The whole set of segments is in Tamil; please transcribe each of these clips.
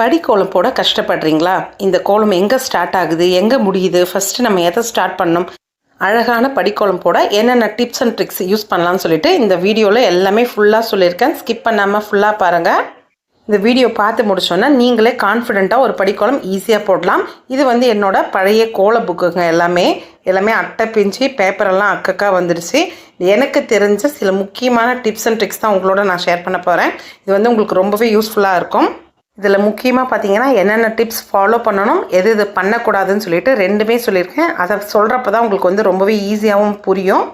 படிக்கோலம் போட கஷ்டப்படுறீங்களா? இந்த கோலம் எங்கே ஸ்டார்ட் ஆகுது? எங்கே முடியுது? ஃபஸ்ட்டு நம்ம எதை ஸ்டார்ட் பண்ணணும்? அழகான படிக்கோலம் போட என்னென்ன டிப்ஸ் அண்ட் ட்ரிக்ஸ் யூஸ் பண்ணலாம்னு சொல்லிட்டு இந்த வீடியோவில் எல்லாமே ஃபுல்லாக சொல்லியிருக்கேன். ஸ்கிப் பண்ணாமல் ஃபுல்லாக பாருங்கள் இந்த வீடியோ பார்த்து முடிச்சோன்னா நீங்களே கான்ஃபிடெண்ட்டாக ஒரு படிக்கோலம் ஈஸியாக போடலாம். இது வந்து என்னோட பழைய கோல புக்குங்க எல்லாமே. எல்லாமே அட்டை பிஞ்சு பேப்பரெல்லாம் அக்கக்கா வந்துடுச்சு எனக்கு தெரிஞ்ச சில முக்கியமான டிப்ஸ் அண்ட் ட்ரிக்ஸ் தான் உங்களோட நான் ஷேர் பண்ண போகிறேன் இது வந்து உங்களுக்கு ரொம்பவே யூஸ்ஃபுல்லாக இருக்கும். இதில் முக்கியமாக பார்த்தீங்கன்னா என்னென்ன டிப்ஸ் ஃபாலோ பண்ணணும் எது இது பண்ணக்கூடாதுன்னு சொல்லிட்டு ரெண்டுமே சொல்லியிருக்கேன். அதை சொல்கிறப்ப தான் உங்களுக்கு வந்து ரொம்பவே ஈஸியாகவும் புரியும்.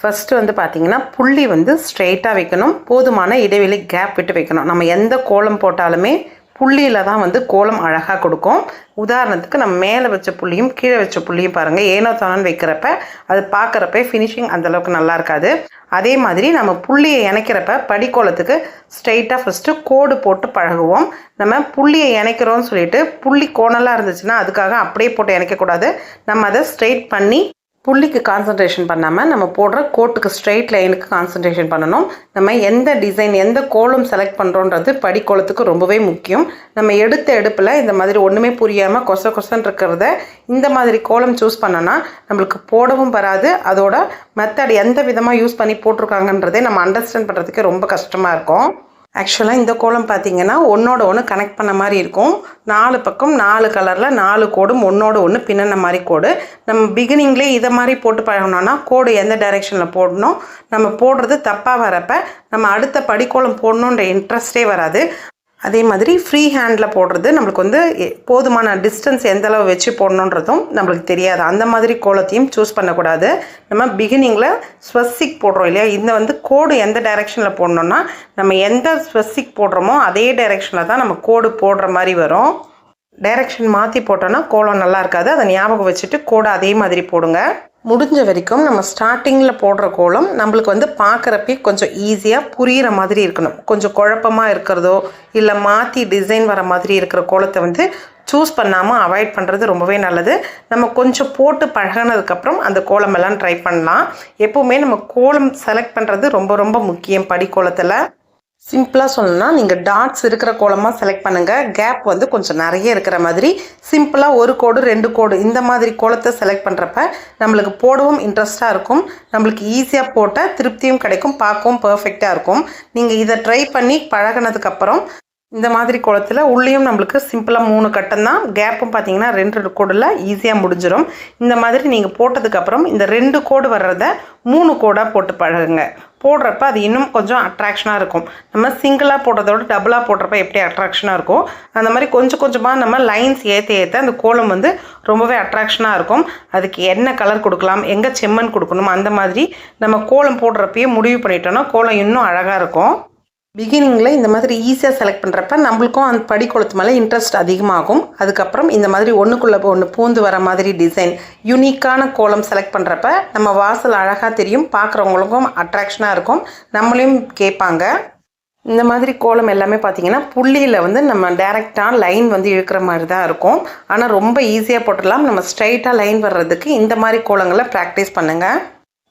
ஃபஸ்ட்டு வந்து பார்த்திங்கன்னா புள்ளி வந்து ஸ்ட்ரெயிட்டாக வைக்கணும். போதுமான இடைவெளி கேப் விட்டு வைக்கணும். நம்ம எந்த கோலம் போட்டாலுமே புள்ளியில் தான் வந்து கோலம் அழகாக கொடுக்கும். உதாரணத்துக்கு நம்ம மேலே வச்ச புள்ளியும் கீழே வச்ச புள்ளியும் பாருங்கள் ஏனோ தானோன்னு வைக்கிறப்ப அது பார்க்குறப்ப ஃபினிஷிங் அந்தளவுக்கு நல்லா இருக்காது. அதே மாதிரி நம்ம புள்ளியை இணைக்கிறப்ப படிக்கோலத்துக்கு ஸ்ட்ரெயிட்டாக ஃபஸ்ட்டு கோடு போட்டு பழகுவோம். நம்ம புள்ளியை இணைக்கிறோம்னு சொல்லிட்டு புள்ளி கோணலாக இருந்துச்சுன்னா அதுக்காக அப்படியே போட்டு இணைக்கக்கூடாது. நம்ம அதை ஸ்ட்ரெயிட் பண்ணி புள்ளிக்கு கான்சன்ட்ரேஷன் பண்ணாமல் நம்ம போடுற கோட்டுக்கு ஸ்ட்ரெயிட் லைனுக்கு கான்சன்ட்ரேஷன் பண்ணணும். நம்ம எந்த டிசைன் எந்த கோலம் செலக்ட் பண்ணுறோன்றது படிக்கோலத்துக்கு ரொம்பவே முக்கியம். நம்ம எடுத்த எடுப்பில் இந்த மாதிரி ஒன்றுமே புரியாமல் கொச கொசன் இருக்கிறத இந்த மாதிரி கோலம் சூஸ் பண்ணோன்னா நம்மளுக்கு போடவும் வராது. அதோட மெத்தட் எந்த விதமாக யூஸ் பண்ணி போட்டிருக்காங்கன்றதே நம்ம அண்டர்ஸ்டாண்ட் பண்ணுறதுக்கு ரொம்ப கஷ்டமாக இருக்கும். ஆக்சுவலாக இந்த கோலம் பார்த்தீங்கன்னா ஒன்றோட ஒன்று கனெக்ட் பண்ண மாதிரி இருக்கும். நாலு பக்கம் நாலு கலரில் நாலு கோடும் ஒன்றோட ஒன்று பின்னன மாதிரி கோடு. நம்ம பிகினிங்லேயே இதை மாதிரி போட்டு பழகணும்னா கோடு எந்த டைரெக்ஷனில் போடணும்? நம்ம போடுறது தப்பாக வரப்போ நம்ம அடுத்த படிக்கோலம் போடணுன்ற இன்ட்ரெஸ்டே வராது. அதே மாதிரி ஃப்ரீ ஹேண்டில் போடுறது நம்மளுக்கு வந்து எ- போதுமான டிஸ்டன்ஸ் எந்த அளவு வச்சு போடணுன்றதும் நம்மளுக்கு தெரியாது. அந்த மாதிரி கோலத்தையும் சூஸ் பண்ணக்கூடாது. நம்ம பிகினிங்கில் ஸ்வஸ்திக் போடுறோம் இல்லையா? இந்த வந்து கோடு எந்த டைரெக்ஷனில் போடணும்னா நம்ம எந்த ஸ்வஸ்திக் போடுறோமோ அதே டைரெக்ஷனில் தான் நம்ம கோடு போடுற மாதிரி வரும். டைரெக்ஷன் மாற்றி போட்டோன்னா கோலம் நல்லா இருக்காது. அதை ஞாபகம் வச்சுட்டு கோடை அதே மாதிரி போடுங்க. முடிஞ்ச வரைக்கும் நம்ம ஸ்டார்டிங்கில் போடுற கோலம் நம்மளுக்கு வந்து பார்க்குறப்பே கொஞ்சம் ஈஸியாக புரிகிற மாதிரி இருக்கணும். கொஞ்சம் குழப்பமாக இருக்கிறதோ இல்லை மாற்றி டிசைன் வர மாதிரி இருக்கிற கோலத்தை வந்து சூஸ் பண்ணாமல் அவாய்ட் பண்ணுறது ரொம்பவே நல்லது. நம்ம கொஞ்சம் போட்டு பழகினதுக்கப்புறம் அந்த கோலம் எல்லாம் ட்ரை பண்ணலாம். எப்போவுமே நம்ம கோலம் செலக்ட் பண்ணுறது ரொம்ப ரொம்ப முக்கியம் படிக்கோலத்தில். சிம்பிளாக சொல்லணும்னா நீங்கள் டாட்ஸ் இருக்கிற கோலமாக செலக்ட் பண்ணுங்கள் கேப் வந்து கொஞ்சம் நிறைய இருக்கிற மாதிரி சிம்பிளாக ஒரு கோடு ரெண்டு கோடு இந்த மாதிரி கோலத்தை செலக்ட் பண்ணுறப்ப நம்மளுக்கு போடவும் இன்ட்ரெஸ்ட்டாக இருக்கும். நம்மளுக்கு ஈஸியாக போட்ட திருப்தியும் கிடைக்கும் பார்க்கவும் பர்ஃபெக்டாக இருக்கும். நீங்கள் இதை ட்ரை பண்ணி பழகினதுக்கப்புறம் இந்த மாதிரி குளத்தில் உள்ளேயும் நம்மளுக்கு சிம்பிளாக மூணு கட்டம் தான். கேப்பும் பார்த்தீங்கன்னா ரெண்டு ரெண்டு கோடில் ஈஸியாக முடிஞ்சிடும் இந்த மாதிரி நீங்கள் போட்டதுக்கப்புறம் இந்த ரெண்டு கோடு வர்றத மூணு கோடாக போட்டு பழகுங்க. போடுறப்ப அது இன்னும் கொஞ்சம் அட்ராக்ஷனாக இருக்கும். நம்ம சிங்கிளாக போடுறதோட டபுளாக போடுறப்ப எப்படி அட்ராக்ஷனாக இருக்கும் அந்த மாதிரி கொஞ்சம் கொஞ்சமாக நம்ம லைன்ஸ் ஏற்ற ஏற்ற அந்த கோலம் வந்து ரொம்பவே அட்ராக்ஷனாக இருக்கும். அதுக்கு என்ன கலர் கொடுக்கலாம் எங்கே செம்மண் கொடுக்கணும் அந்த மாதிரி நம்ம கோலம் போடுறப்பயே முடிவு பண்ணிட்டோம்னா கோலம் இன்னும் அழகாக இருக்கும். பிகினிங்கில் இந்த மாதிரி ஈஸியாக செலக்ட் பண்ணுறப்ப நம்மளுக்கும் அந்த படிக்கொழுத்து மேலே இன்ட்ரெஸ்ட் அதிகமாகும். அதுக்கப்புறம் இந்த மாதிரி ஒன்றுக்குள்ளே ஒன்று பூந்து வர மாதிரி டிசைன் யூனிக்கான கோலம் செலக்ட் பண்ணுறப்ப நம்ம வாசல் அழகாக தெரியும் பார்க்குறவங்களுக்கும் அட்ராக்ஷனாக இருக்கும் நம்மளையும் கேட்பாங்க. இந்த மாதிரி கோலம் எல்லாமே பார்த்தீங்கன்னா புள்ளியில் வந்து நம்ம டேரெக்டாக லைன் வந்து இழுக்கிற மாதிரி தான் இருக்கும். ஆனால் ரொம்ப ஈஸியாக போட்டுடலாம். நம்ம ஸ்ட்ரைட்டாக லைன் வர்றதுக்கு இந்த மாதிரி கோலங்களை ப்ராக்டிஸ் பண்ணுங்கள்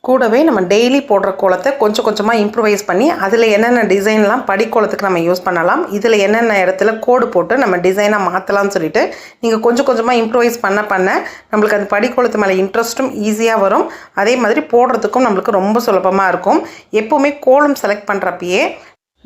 கூடவே நம்ம டெய்லி போடுற கோலத்தை கொஞ்சம் கொஞ்சமாக இம்ப்ரூவைஸ் பண்ணி அதில் என்னென்ன டிசைன்லாம் படிக்கோலத்துக்கு நம்ம யூஸ் பண்ணலாம் இதில் என்னென்ன இடத்துல கோடு போட்டு நம்ம டிசைனாக மாற்றலாம்னு சொல்லிட்டு நீங்கள் கொஞ்சம் கொஞ்சமாக இம்ப்ரூவைஸ் பண்ண பண்ண நம்மளுக்கு அந்த படிக்கோலத்து மேலே இன்ட்ரெஸ்ட்டும் ஈஸியாக வரும். அதே மாதிரி போடுறதுக்கும் நம்மளுக்கு ரொம்ப சுலபமாக இருக்கும். எப்போவுமே கோலம் செலக்ட் பண்ணுறப்பயே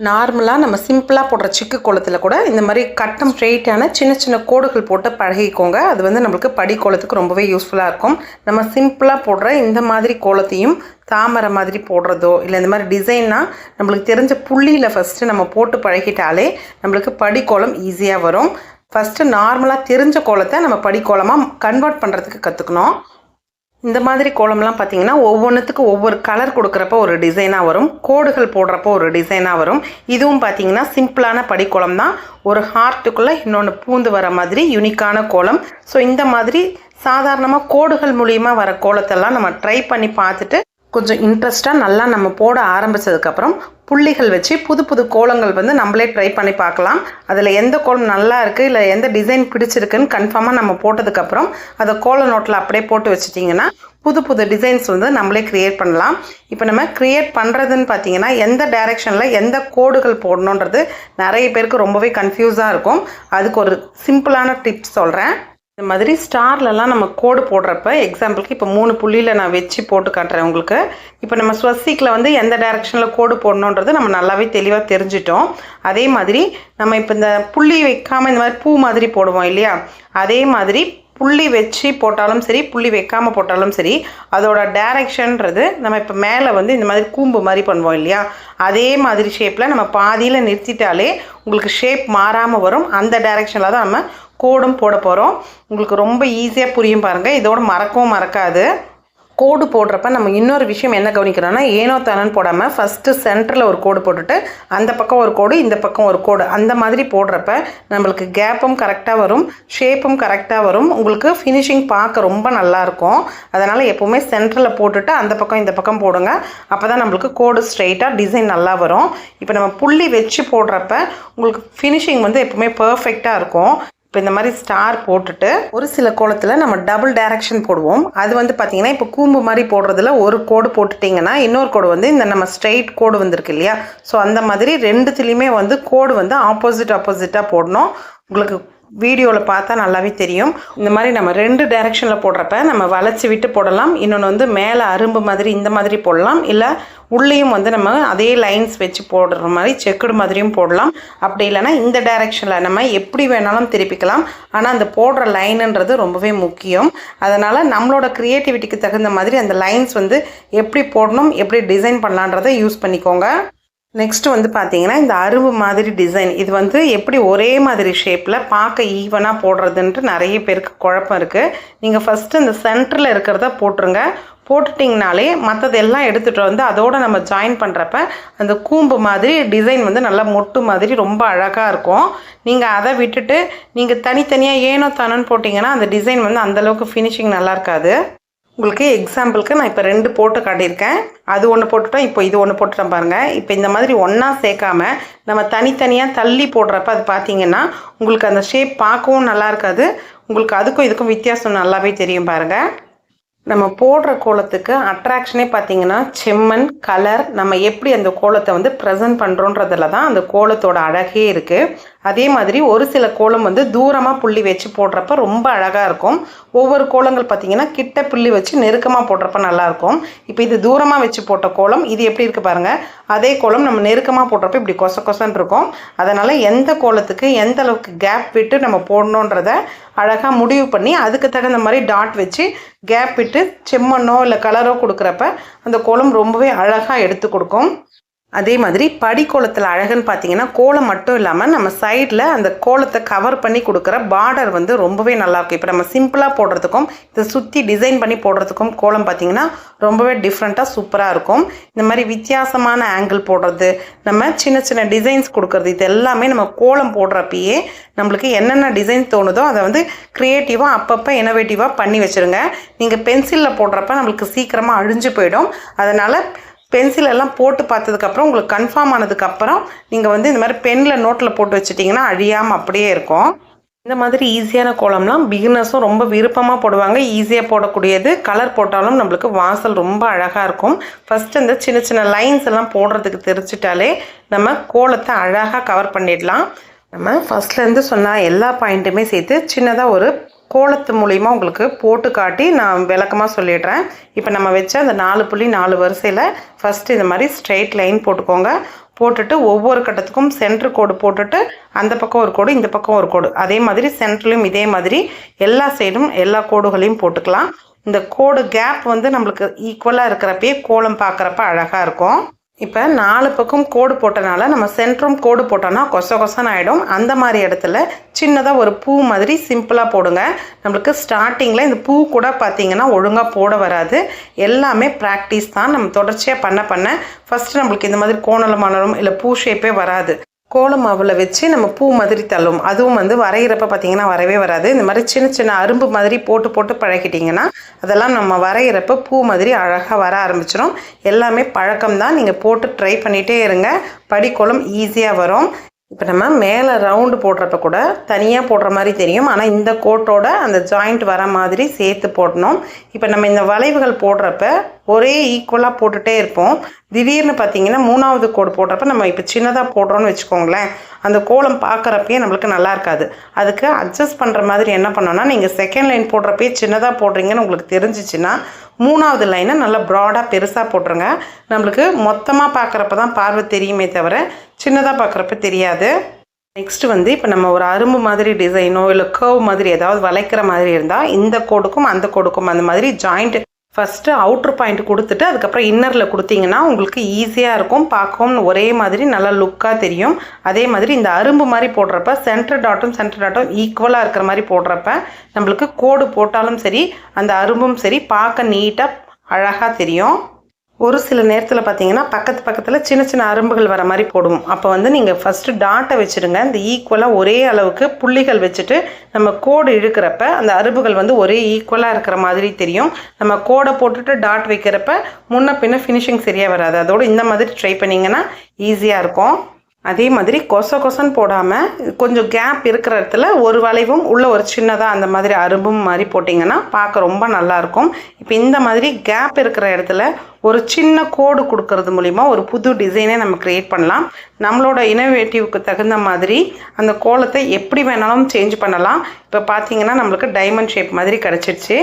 நார்மலாக நம்ம சிம்பிளாக போடுற சிக்கு கோலத்தில் கூட இந்த மாதிரி கட்டம் ஸ்ட்ரெயிட்டான சின்ன சின்ன கோடுகள் போட்டு பழகிக்கோங்க. அது வந்து நம்மளுக்கு படி கோலத்துக்கு ரொம்பவே யூஸ்ஃபுல்லாக இருக்கும். நம்ம சிம்பிளாக போடுற இந்த மாதிரி கோலத்தையும் தாமரை மாதிரி போடுறதோ இல்லை இந்த மாதிரி டிசைன்னா நம்மளுக்கு தெரிஞ்ச புள்ளியில் ஃபஸ்ட்டு நம்ம போட்டு பழகிட்டாலே நம்மளுக்கு படி கோலம் ஈஸியாக வரும். ஃபஸ்ட்டு நார்மலாக தெரிஞ்ச கோலத்தை நம்ம படிக்கோலமாக கன்வெர்ட் பண்ணுறதுக்கு கற்றுக்கணும் இந்த மாதிரி கோலம்லாம் பார்த்தீங்கன்னா ஒவ்வொன்றுத்துக்கு ஒவ்வொரு கலர் கொடுக்குறப்ப ஒரு டிசைனாக வரும். கோடுகள் போடுறப்போ ஒரு டிசைனாக வரும். இதுவும் பார்த்தீங்கன்னா சிம்பிளான படிக்கோலம் தான். ஒரு ஹார்ட்டுக்குள்ளே இன்னொன்று பூந்து வர மாதிரி யூனிக்கான கோலம். ஸோ இந்த மாதிரி சாதாரணமாக கோடுகள் மூலியமாக வர கோலத்தெல்லாம் நம்ம ட்ரை பண்ணி பார்த்துட்டு கொஞ்சம் இன்ட்ரெஸ்ட்டாக நல்லா நம்ம போட ஆரம்பித்ததுக்கப்புறம் புள்ளிகள் வச்சு புது புது கோலங்கள் வந்து நம்மளே ட்ரை பண்ணி பார்க்கலாம். அதில் எந்த கோலம் நல்லா இருக்குது இல்லை எந்த டிசைன் பிடிச்சிருக்குன்னு கன்ஃபார்மாக நம்ம போட்டதுக்கப்புறம் அதை கோல நோட்டில் அப்படியே போட்டு வச்சிட்டிங்கன்னா புது புது டிசைன்ஸ் வந்து நம்மளே க்ரியேட் பண்ணலாம். இப்போ நம்ம க்ரியேட் பண்ணுறதுன்னு பார்த்தீங்கன்னா எந்த டைரெக்ஷனில் எந்த கோடுகள் போடணுன்றது நிறைய பேருக்கு ரொம்பவே கன்ஃபியூஸாக இருக்கும். அதுக்கு ஒரு சிம்பிளான டிப்ஸ் சொல்கிறேன் இந்த மாதிரி ஸ்டார்லலாம் நம்ம கோடு போடுறப்ப எக்ஸாம்பிளுக்கு இப்போ மூணு புள்ளியில் நான் வச்சு போட்டு காட்டுறேன் உங்களுக்கு. இப்போ நம்ம ஸ்வஸ்திக்கில் வந்து எந்த டைரெக்ஷனில் கோடு போடணுன்றது நம்ம நல்லாவே தெளிவாக தெரிஞ்சிட்டோம். அதே மாதிரி நம்ம இப்போ இந்த புள்ளி வைக்காமல் இந்த மாதிரி பூ மாதிரி போடுவோம் இல்லையா? அதே மாதிரி புள்ளி வச்சு போட்டாலும் சரி புள்ளி வைக்காமல் போட்டாலும் சரி அதோட டேரெக்ஷன்றது நம்ம இப்போ மேலே வந்து இந்த மாதிரி கூம்பு மாதிரி பண்ணுவோம் இல்லையா? அதே மாதிரி ஷேப்பில் நம்ம பாதியில் நிறுத்திட்டாலே உங்களுக்கு ஷேப் மாறாமல் வரும். அந்த டேரெக்ஷனில் தான் நம்ம கோடும் போட போகிறோம் உங்களுக்கு ரொம்ப ஈஸியாக புரியும் பாருங்கள் இதோட மறக்கவும் மறக்காது. கோடு போடுறப்ப நம்ம இன்னொரு விஷயம் என்ன கவனிக்கிறோம்னா ஏனோ தானன்னு போடாமல் ஃபஸ்ட்டு சென்டரில் ஒரு கோடு போட்டுட்டு அந்த பக்கம் ஒரு கோடு இந்த பக்கம் ஒரு கோடு அந்த மாதிரி போடுறப்ப நம்மளுக்கு கேப்பும் கரெக்டாக வரும் ஷேப்பும் கரெக்டாக வரும். உங்களுக்கு ஃபினிஷிங் பார்க்க ரொம்ப நல்லாயிருக்கும் அதனால் எப்போவுமே சென்டரில் போட்டுட்டு அந்த பக்கம் இந்த பக்கம் போடுங்க. அப்போ தான் நம்மளுக்கு கோடு ஸ்ட்ரைட்டாக டிசைன் நல்லா வரும். இப்போ நம்ம புள்ளி வச்சு போடுறப்ப உங்களுக்கு ஃபினிஷிங் வந்து எப்போவுமே பர்ஃபெக்டாக இருக்கும். இப்போ இந்த மாதிரி ஸ்டார் போட்டுட்டு ஒரு சில கோலத்தில் நம்ம டபுள் டைரக்ஷன் போடுவோம். அது வந்து பார்த்திங்கன்னா இப்போ கூம்பு மாதிரி போடுறதுல ஒரு கோடு போட்டுட்டிங்கன்னா இன்னொரு கோடு வந்து இந்த நம்ம ஸ்ட்ரெயிட் கோடு வந்திருக்கு இல்லையா? ஸோ அந்த மாதிரி ரெண்டுத்துலேயுமே வந்து கோடு வந்து ஆப்போசிட் ஆப்போசிட்டாக போடணும். உங்களுக்கு வீடியோவில் பார்த்தா நல்லாவே தெரியும். இந்த மாதிரி நம்ம ரெண்டு டைரெக்ஷனில் போடுறப்ப நம்ம வளைச்சி விட்டு போடலாம். இன்னொன்று வந்து மேலே அரும்பு மாதிரி இந்த மாதிரி போடலாம். இல்லை உள்ளேயும் வந்து நம்ம அதே லைன்ஸ் வச்சு போடுற மாதிரி செக்குடு மாதிரியும் போடலாம். அப்படி இல்லைன்னா இந்த டைரெக்ஷனில் நம்ம எப்படி வேணாலும் திருப்பிக்கலாம். ஆனால் அந்த போடுற லைனுன்றது ரொம்பவே முக்கியம். அதனால் நம்மளோட க்ரியேட்டிவிட்டிக்கு தகுந்த மாதிரி அந்த லைன்ஸ் வந்து எப்படி போடணும் எப்படி டிசைன் பண்ணலான்றதை யூஸ் பண்ணிக்கோங்க. நெக்ஸ்ட் வந்து பார்த்தீங்கன்னா இந்த அருவு மாதிரி டிசைன் இது வந்து எப்படி ஒரே மாதிரி ஷேப்பில் பார்க்க ஈவனாக போடுறதுன்ட்டு நிறைய பேருக்கு குழப்பம் இருக்குது நீங்கள் ஃபஸ்ட்டு இந்த சென்டரில் இருக்கிறத போட்டுருங்க. போட்டுட்டிங்கனாலே மற்றதெல்லாம் எடுத்துகிட்டு வந்து அதோடு நம்ம ஜாயின் பண்ணுறப்ப அந்த கூம்பு மாதிரி டிசைன் வந்து நல்லா மொட்டு மாதிரி ரொம்ப அழகாக இருக்கும். நீங்கள் அதை விட்டுட்டு நீங்கள் தனித்தனியாக ஏனோ தானோன்னு போட்டிங்கன்னா அந்த டிசைன் வந்து அந்தளவுக்கு ஃபினிஷிங் நல்லா இருக்காது. உங்களுக்கு எக்ஸாம்பிளுக்கு நான் இப்போ ரெண்டு போட்டு காட்டியிருக்கேன். அது ஒன்று போட்டுட்டோம் இப்போ இது ஒன்று போட்டுட்டோம் பாருங்கள் இப்போ இந்த மாதிரி ஒன்றா சேர்க்காம நம்ம தனித்தனியாக தள்ளி போடுறப்ப அது பார்த்தீங்கன்னா உங்களுக்கு அந்த ஷேப் பார்க்கவும் நல்லா இருக்காது. உங்களுக்கு அதுக்கும் இதுக்கும் வித்தியாசம் நல்லாவே தெரியும் பாருங்கள் நம்ம போடுற கோலத்துக்கு அட்ராக்ஷனே பார்த்தீங்கன்னா செம்மண் கலர் நம்ம எப்படி அந்த கோலத்தை வந்து ப்ரெசென்ட் பண்ணுறோன்றதுல தான் அந்த கோலத்தோட அழகே இருக்குது அதே மாதிரி ஒரு சில கோலம் வந்து தூரமாக புள்ளி வச்சு போடுறப்ப ரொம்ப அழகாக இருக்கும். ஒவ்வொரு கோலங்கள் பார்த்தீங்கன்னா கிட்ட புள்ளி வச்சு நெருக்கமாக போடுறப்ப நல்லாயிருக்கும் இப்போ இது தூரமாக வச்சு போட்ட கோலம் இது எப்படி இருக்குது பாருங்கள் அதே கோலம் நம்ம நெருக்கமாக போடுறப்ப இப்படி கொச கொசன் இருக்கும். அதனால் எந்த கோலத்துக்கு எந்த அளவுக்கு கேப் விட்டு நம்ம போடணுன்றத அழகாக முடிவு பண்ணி அதுக்கு தகுந்த மாதிரி டாட் வச்சு கேப் விட்டு செம்மண்ணோ இல்லை கலரோ கொடுக்குறப்ப அந்த கோலம் ரொம்பவே அழகாக எடுத்து கொடுக்கும். அதே மாதிரி படிக்கோலத்தில் அழகுன்னு பார்த்தீங்கன்னா கோலம் மட்டும் இல்லாமல் நம்ம சைடில் அந்த கோலத்தை கவர் பண்ணி கொடுக்குற பார்டர் வந்து ரொம்பவே நல்லாயிருக்கும் இப்போ நம்ம சிம்பிளாக போடுறதுக்கும் இதை சுற்றி டிசைன் பண்ணி போடுறதுக்கும் கோலம் பார்த்தீங்கன்னா ரொம்பவே டிஃப்ரெண்ட்டாக சூப்பராக இருக்கும். இந்த மாதிரி வித்தியாசமான ஆங்கிள் போடுறது நம்ம சின்ன சின்ன டிசைன்ஸ் கொடுக்குறது இது எல்லாமே நம்ம கோலம் போடுறப்பயே நம்மளுக்கு என்னென்ன டிசைன் தோணுதோ அதை வந்து க்ரியேட்டிவாக அப்பப்போ இனோவேட்டிவாக பண்ணி வச்சுருங்க. நீங்கள் பென்சிலில் போடுறப்ப நம்மளுக்கு சீக்கிரமாக அழிஞ்சு போயிடும். அதனால் பென்சில் எல்லாம் போட்டு பார்த்ததுக்கப்புறம் உங்களுக்கு கன்ஃபார்ம் ஆனதுக்கப்புறம் நீங்கள் வந்து இந்த மாதிரி பெனில் நோட்டில் போட்டு வச்சுட்டிங்கன்னா அழியாமல் அப்படியே இருக்கும். இந்த மாதிரி ஈஸியான கோலம்லாம் பிகினர்ஸும் ரொம்ப விருப்பமாக போடுவாங்க. ஈஸியாக போடக்கூடியது கலர் போட்டாலும் நம்மளுக்கு வாசல் ரொம்ப அழகாக இருக்கும். ஃபஸ்ட்டு இந்த சின்ன சின்ன லைன்ஸ் எல்லாம் போடுறதுக்கு தெரிஞ்சிட்டாலே நம்ம கோலத்தை அழகாக கவர் பண்ணிடலாம். நம்ம ஃபஸ்ட்லேருந்து சொன்னால் எல்லா பாயிண்ட்டுமே சேர்த்து சின்னதாக ஒரு கோலத்து மூலிமா உங்களுக்கு போட்டு காட்டி நான் விளக்கமாக சொல்லிடுறேன். இப்போ நம்ம வச்ச அந்த நாலு புள்ளி நாலு வரிசையில் ஃபஸ்ட்டு இந்த மாதிரி ஸ்ட்ரெயிட் லைன் போட்டுக்கோங்க. போட்டுட்டு ஒவ்வொரு கட்டத்துக்கும் சென்ட்ரு கோடு போட்டுட்டு அந்த பக்கம் ஒரு கோடு இந்த பக்கம் ஒரு கோடு. அதே மாதிரி சென்ட்ரலையும் இதே மாதிரி எல்லா சைடும் எல்லா கோடுகளையும் போட்டுக்கலாம். இந்த கோடு கேப் வந்து நம்மளுக்கு ஈக்குவலாக இருக்கிறப்பயே கோலம் பார்க்குறப்ப அழகாக இருக்கும். இப்போ நாலு பக்கம் கோடு போட்டனால நம்ம சென்ட்ரும் கோடு போட்டோன்னா கொச கொசன் ஆகிடும் அந்த மாதிரி இடத்துல சின்னதாக ஒரு பூ மாதிரி சிம்பிளாக போடுங்க. நம்மளுக்கு ஸ்டார்டிங்கில் இந்த பூ கூட பார்த்திங்கன்னா ஒழுங்காக போட வராது. எல்லாமே ப்ராக்டிஸ் தான். நம்ம தொடர்ச்சியாக பண்ண பண்ண ஃபஸ்ட்டு நம்மளுக்கு இந்த மாதிரி கோணலமானலும் இல்லை பூ ஷேப்பே வராது. கோலம் மாவில் வச்சு நம்ம பூ மாதிரி தள்ளும் அதுவும் வந்து வரைகிறப்ப பார்த்தீங்கன்னா வரவே வராது. இந்த மாதிரி சின்ன சின்ன அரும்பு மாதிரி போட்டு போட்டு பழகிட்டிங்கன்னா அதெல்லாம் நம்ம வரைகிறப்ப பூ மாதிரி அழகாக வர ஆரம்பிச்சிடும் எல்லாமே பழக்கம் தான். நீங்கள் போட்டு ட்ரை பண்ணிகிட்டே இருங்க. படிக்கோலம் ஈஸியாக வரும். இப்போ நம்ம மேலே ரவுண்டு போடுறப்ப கூட தனியாக போடுற மாதிரி தெரியும். ஆனால் இந்த கோட்டோட அந்த ஜாயிண்ட் வர மாதிரி சேர்த்து போடணும். இப்போ நம்ம இந்த வளைவுகள் போடுறப்ப ஒரே ஈக்குவலாக போட்டுகிட்டே இருப்போம். திடீர்னு பார்த்தீங்கன்னா மூணாவது கோடு போடுறப்ப நம்ம இப்போ சின்னதாக போடுறோன்னு வச்சுக்கோங்களேன் அந்த கோலம் பார்க்குறப்பயே நம்மளுக்கு நல்லா இருக்காது. அதுக்கு அட்ஜஸ்ட் பண்ணுற மாதிரி என்ன பண்ணோன்னா நீங்கள் செகண்ட் லைன் போடுறப்பயே சின்னதாக போடுறீங்கன்னு உங்களுக்கு தெரிஞ்சிச்சுன்னா மூணாவது லைனை நல்லா ப்ராடாக பெருசாக போட்டுருங்க. நம்மளுக்கு மொத்தமாக பார்க்குறப்ப தான் பார்வை தெரியுமே தவிர சின்னதாக பார்க்குறப்ப தெரியாது. நெக்ஸ்ட் வந்து இப்போ நம்ம ஒரு அரும்பு மாதிரி டிசைனோ இல்லை கர்வ் மாதிரி ஏதாவது வளைக்கிற மாதிரி இருந்தால் இந்த கோடுக்கும் அந்த கோடுக்கும் அந்த மாதிரி ஜாயிண்ட் ஃபஸ்ட்டு அவுட்ரு பாயிண்ட் கொடுத்துட்டு அதுக்கப்புறம் இன்னரில் கொடுத்தீங்கன்னா உங்களுக்கு ஈஸியாக இருக்கும். பார்க்கவும் ஒரே மாதிரி நல்லா லுக்காக தெரியும். அதே மாதிரி இந்த அரும்பு மாதிரி போடுறப்ப சென்டர் டாட்டும் சென்டர் டாட்டும் ஈக்குவலாக இருக்கிற மாதிரி போடுறப்ப நம்மளுக்கு கோடு போட்டாலும் சரி அந்த அரும்பும் சரி பார்க்க நீட்டாக அழகாக தெரியும். ஒரு சில நேரத்தில் பார்த்தீங்கன்னா பக்கத்து பக்கத்தில் சின்ன சின்ன அரும்புகள் வர மாதிரி போடும். அப்போ வந்து நீங்கள் ஃபஸ்ட்டு டாட்டை வச்சுருங்க இந்த ஈக்குவலாக ஒரே அளவுக்கு புள்ளிகள் வச்சுட்டு நம்ம கோடு இழுக்கிறப்ப அந்த அரும்புகள் வந்து ஒரே ஈக்குவலாக இருக்கிற மாதிரி தெரியும். நம்ம கோடை போட்டுட்டு டாட் வைக்கிறப்ப முன்ன பின்ன ஃபினிஷிங் சரியாக வராது. அதோடு இந்த மாதிரி ட்ரை பண்ணிங்கன்னா ஈஸியாக இருக்கும். அதே மாதிரி கொச கொசன்னு போடாமல் கொஞ்சம் கேப் இருக்கிற இடத்துல ஒரு வளைவும் உள்ளே ஒரு சின்னதாக அந்த மாதிரி அரும்பும் மாதிரி போட்டிங்கன்னா பார்க்க ரொம்ப நல்லாயிருக்கும் இப்போ இந்த மாதிரி கேப் இருக்கிற இடத்துல ஒரு சின்ன கோடு கொடுக்கறது மூலிமா ஒரு புது டிசைனை நம்ம க்ரியேட் பண்ணலாம். நம்மளோட இனோவேட்டிவ்க்கு தகுந்த மாதிரி அந்த கோலத்தை எப்படி வேணாலும் சேஞ்ச் பண்ணலாம். இப்போ பார்த்தீங்கன்னா நம்மளுக்கு டைமண்ட் ஷேப் மாதிரி கிடச்சிருச்சு.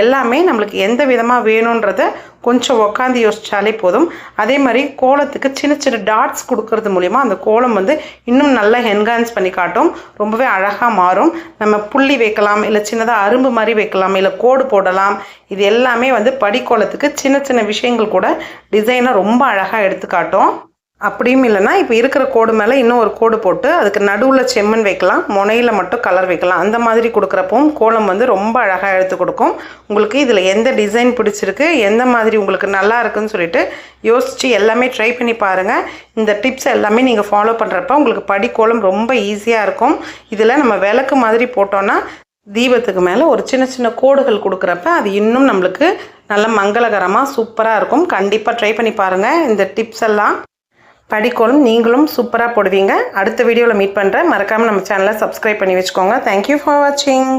எல்லாமே நம்மளுக்கு எந்த விதமாக வேணுன்றத கொஞ்சம் உக்காந்து யோசிச்சாலே போதும். அதே மாதிரி கோலத்துக்கு சின்ன சின்ன டாட்ஸ் கொடுக்கறது மூலிமா அந்த கோலம் வந்து இன்னும் நல்லா என்ஹான்ஸ் பண்ணி காட்டும். ரொம்பவே அழகாக மாறும். நம்ம புள்ளி வைக்கலாம் இல்லை சின்னதாக அரும்பு மாதிரி வைக்கலாம் இல்லை கோடு போடலாம். இது எல்லாமே வந்து படிக்கோலத்துக்கு சின்ன சின்ன விஷயங்கள் கூட டிசைனை ரொம்ப அழகாக எடுத்துக்காட்டும் அப்படியும் இல்லைன்னா இப்போ இருக்கிற கோடு மேலே இன்னும் ஒரு கோடு போட்டு அதுக்கு நடுவில் செம்மண் வைக்கலாம் முனையில் மட்டும் கலர் வைக்கலாம். அந்த மாதிரி கொடுக்குறப்பவும் கோலம் வந்து ரொம்ப அழகாக எடுத்து கொடுக்கும். உங்களுக்கு இதில் எந்த டிசைன் பிடிச்சிருக்கு எந்த மாதிரி உங்களுக்கு நல்லா இருக்குன்னு சொல்லிட்டு யோசித்து எல்லாமே ட்ரை பண்ணி பாருங்கள் இந்த டிப்ஸ் எல்லாமே நீங்கள் ஃபாலோ பண்ணுறப்ப உங்களுக்கு படிக்கோலம் ரொம்ப ஈஸியாக இருக்கும். இதில் நம்ம விளக்கு மாதிரி போட்டோன்னா தீபத்துக்கு மேலே ஒரு சின்ன சின்ன கோடுகள் கொடுக்குறப்ப அது இன்னும் நம்மளுக்கு நல்ல மங்களகரமாக சூப்பராக இருக்கும். கண்டிப்பாக ட்ரை பண்ணி பாருங்கள் இந்த டிப்ஸ் எல்லாம் படிக்கோளும் நீங்களும் சூப்பராக போடுவீங்க. அடுத்த வீடியோவில் மீட் பண்ணுறேன் மறக்காமல் நம்ம சேனலை சப்ஸ்கிரைப் பண்ணி வச்சுக்கோங்க. தேங்க்யூ ஃபார் வாட்சிங்